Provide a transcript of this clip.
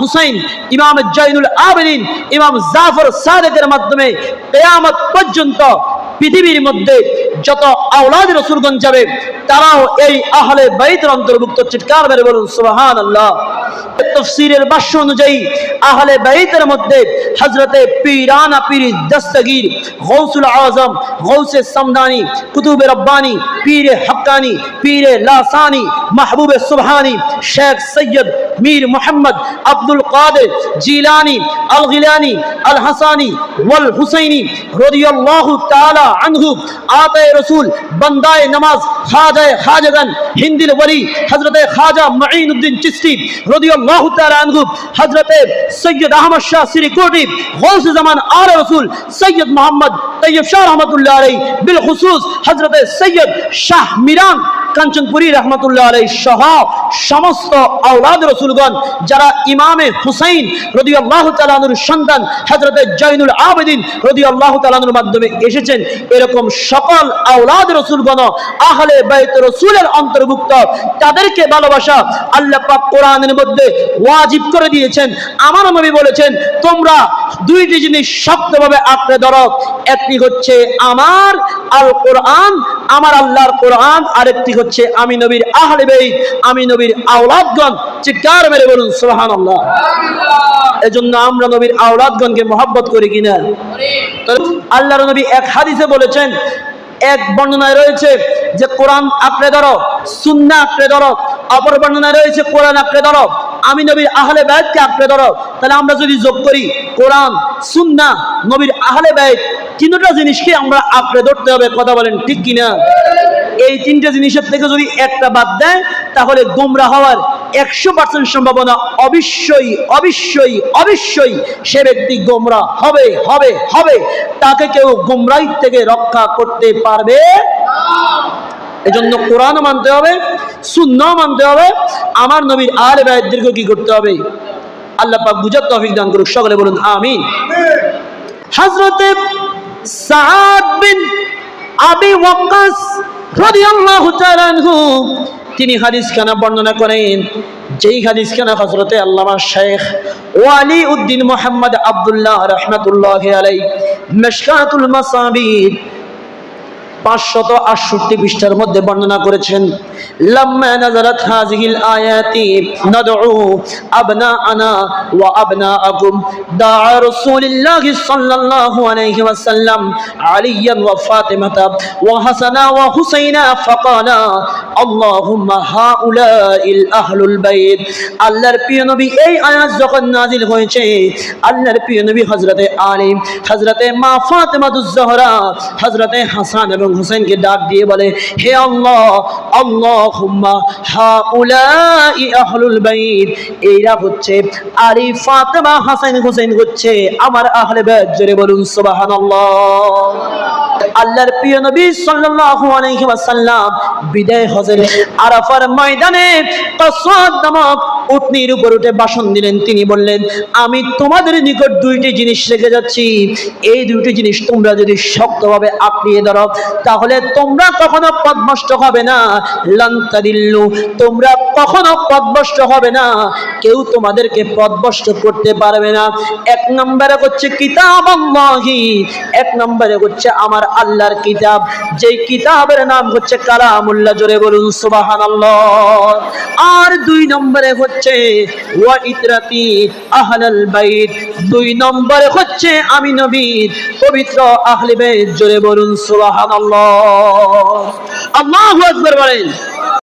হুসাইন, ইমাম জৈনুল আবেদিন ইমাম জাফর সাদেকের মাধ্যমে কেয়ামত পর্যন্ত পৃথিবীর মধ্যে যত আওলাদ রসুলগঞ্জ যাবে, তারাও এই আহলে বাইতের অন্তর্ভুক্ত চিৎকার মেরে বলুন সুবাহান আল্লাহ তফসিরের ভাষ্য অনুযায়ী আহলে বাইতের মধ্যে হজরতে পীরানা পীর দস্তগীর, গৌসুল আজম, গৌসে সমদানি, কুতুবে রব্বানি, পীরে হক্কানি, পীরে লাসানি, মাহবুবে সুবহানি, শেখ সৈয়দ মীর মোহাম্মদ আব্দুল কাদের জিলানি আল গিলানি আল হাসানি ওয়াল হুসাইনি রাদিয়াল্লাহু তাআলা আনহু, আতায়ে রাসূল, বান্দায়ে নামাজ, খাজায়ে খাজাগান হিন্দিল ওলি হযরতে খাজা মাঈনউদ্দিন চিশতি রাদিয়াল্লাহু তাআলা তালু হযরতে সৈয়দ আহমদ শাহ সিরিকোটি গৌস জামান আর রসুল সৈয়দ মোহাম্মদ তৈয়ব শাহ রহমাতুল্লাহ আলাইহি বিল হযরতে সৈয়দ শাহ মিরান কাঞ্চনপুরী রহমতুল্লাহ আলাই সহ সমস্ত আওলাদ রসুলগণ, যারা ইমামে হুসাইন রদি আল্লাহ তালানুর সন্তান হজরতে জৈনুল আবেদিন রদি আল্লাহ তালানুর মাধ্যমে এসেছেন, এরকম সকল আওলাদ রসুলগণ আহলে বাইত রসুলের অন্তর্ভুক্ত, তাদেরকে ভালোবাসা আল্লাহ পাক কোরআনের মধ্যে ওয়াজিব করে দিয়েছেন। আমার নবী বলেছেন, তোমরা দুইটি জিনিস শক্তভাবে আঁকড়ে ধরো একটি হচ্ছে আমার আল কোরআন, আমার আল্লাহর কোরআন, আরেকটি হচ্ছে আমি নবীর আহলে বেইত, আমি নবীর আওলাদগণ। চিৎকার মেরে বলুন, সুবহানাল্লাহ। এজন্য আমরা নবীর আওলাদগণকে মহব্বত করি কিনা? আল্লাহর নবী এক হাদিসে বলেছেন, এক বর্ণনায় রয়েছে যে কোরআন আঁকড়ে ধরো, সুন্না আঁকড়ে ধরো, অপর বর্ণনায় রয়েছে কোরআন আঁকড়ে ধরো, আমি নবীর আহলে ব্যয়তকে আঁকড়ে ধরো। তাহলে আমরা যদি যোগ করি, কোরআন, সুন্না, নবীর আহলে ব্যয় তিনটা জিনিসকে আমরা আঁকড়ে ধরতে হবে কথা বলেন ঠিক কিনা? এই তিনটা জিনিসের থেকে যদি একটা বাদ দেয় তাহলে গোমরা হওয়ার একশো পার্সেন্ট সম্ভাবনা অবশ্যই অবশ্যই অবশ্যই সে ব্যক্তি গোমরা হবে হবে হবে। তাকে কেউ গোমরাই থেকে রক্ষা করতে পারবে এজন্য কোরআন মানতে হবে শূন্য মানতে হবে। আমার নবীর আর ব্যয় দীর্ঘ কি করতে হবে? আল্লাহ পাক বুঝার তৌফিক দান করুক সকলে বলুন আমিন। হযরতে আবি তিনি হাদিস খানা বর্ণনা করেন, যেই হাদিস খানা হযরতে আল্লামা শেখ ওয়ালি উদ্দিন মোহাম্মদ আবদুল্লাহ রহমতুল্লাহ আলাই মেশকাতুল মাসাবির পাঁচশত আটষট্টি পৃষ্ঠার মধ্যে বর্ণনা করেছেন, লাম্মা নাজারাত হাযিহিল আয়াতি নাদউ আবনাআনা ওয়া আবনাআকুম। দাআ রাসূলুল্লাহ সাল্লাল্লাহু আলাইহি ওয়াসাল্লাম, আলিয়ান ওয়া ফাতিমাতা, ওয়া হাসানা ওয়া হুসাইনা, ফাকালা, আল্লাহুম্মা হাউলাইল আহলুল বাইত। আল্লাহর প্রিয় নবী এই আয়াত যখন নাজিল হয়েছে, আল্লাহর প্রিয় নবী হযরতে আলী, হযরতে মা ফাতিমাতুজ জহরা হযরতে হাসান এবং হুসাইনকে ডাক দিয়ে বলে, হে আল্লাহ হা উল্লা আহলুল বাইত এইরা হচ্ছে আরি ফাতেমা হাসান হুসাইন হচ্ছে আমার আহলে বাইত, জোরে বলুন সুবহানাল্লাহ। আল্লাহর প্রিয় নবী সাল্লাল্লাহু আলাইহি ওয়াসাল্লাম বিদায় হজের আরাফার ময়দানে কসওয়াদ নামক উটনির উপর উঠে ভাষণ দিলেন। তিনি বললেন, আমি তোমাদের নিকট দুইটি জিনিস রেখে যাচ্ছি। এই দুইটি জিনিস তোমরা যদি শক্তভাবে আঁকড়িয়ে ধরো, তাহলে তোমরা কখনো পদভষ্ট হবে না। লান্তাদিল্লু তোমরা কখনো পদভষ্ট হবে না। কেউ তোমাদেরকে পদভষ্ট করতে পারবে না। এক নম্বরে হচ্ছে কিতাব এক নম্বরে হচ্ছে আমার আল্লাহর কিতাব। যেই কিতাবের নাম হচ্ছে কালামুল্লাহ, জোরে বলুন সুবাহান আর দুই নম্বরে হচ্ছে, ওয়া ইতরাতি আহলাল বাইত। দুই নম্বরে হচ্ছে, আমি নবীর পবিত্র আহলে বাইত, জোরে বলুন, সুবহানাল্লাহ। আল্লাহু আকবার বলেন